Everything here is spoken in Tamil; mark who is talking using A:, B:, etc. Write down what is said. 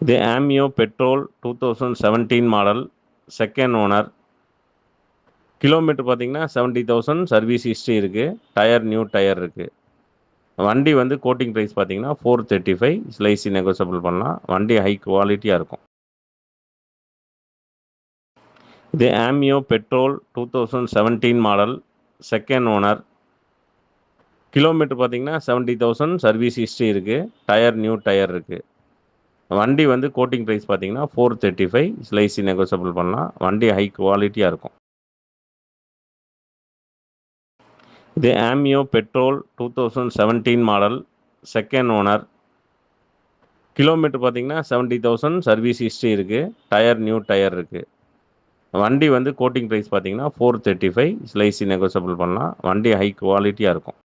A: இது Ameo petrol two thousand seventeen model second owner kilometre பார்த்தீங்கன்னா செவன்ட்டி தௌசண்ட் சர்வீஸ் ஹிஸ்ட்ரி இருக்குது டயர் நியூ டயர் இருக்குது வண்டி வந்து கோட்டிங் ப்ரைஸ் பார்த்தீங்கன்னா ஃபோர் தேர்ட்டி ஃபைவ் ஸ்லைசி நெகோசபிள் பண்ணலாம். வண்டி ஹை குவாலிட்டியாக இருக்கும். இது Ameo petrol two thousand seventeen model second owner kilometre பார்த்தீங்கன்னா செவன்ட்டி தௌசண்ட் சர்வீஸ் ஹிஸ்ட்ரி இருக்குது டயர் நியூ டயர் இருக்குது வண்டி வந்து கோட்டிங் ப்ரைஸ் பார்த்தீங்கன்னா ஃபோர் தேர்ட்டி ஃபைவ் ஸ்லைசி நெகோசபிள் பண்ணலாம். வண்டி ஹை குவாலிட்டியாக இருக்கும். இது Ameo petrol two thousand seventeen model second owner kilometre பார்த்தீங்கன்னா செவன்ட்டி தௌசண்ட் சர்வீஸ் ஹிஸ்ட்ரி இருக்குது டயர் நியூ டயர் இருக்குது வண்டி வந்து கோட்டிங் ப்ரைஸ் பார்த்தீங்கன்னா ஃபோர் தேர்ட்டி ஃபைவ் ஸ்லைசி நெகோசபிள் பண்ணலாம். வண்டி ஹை குவாலிட்டியாக இருக்கும்.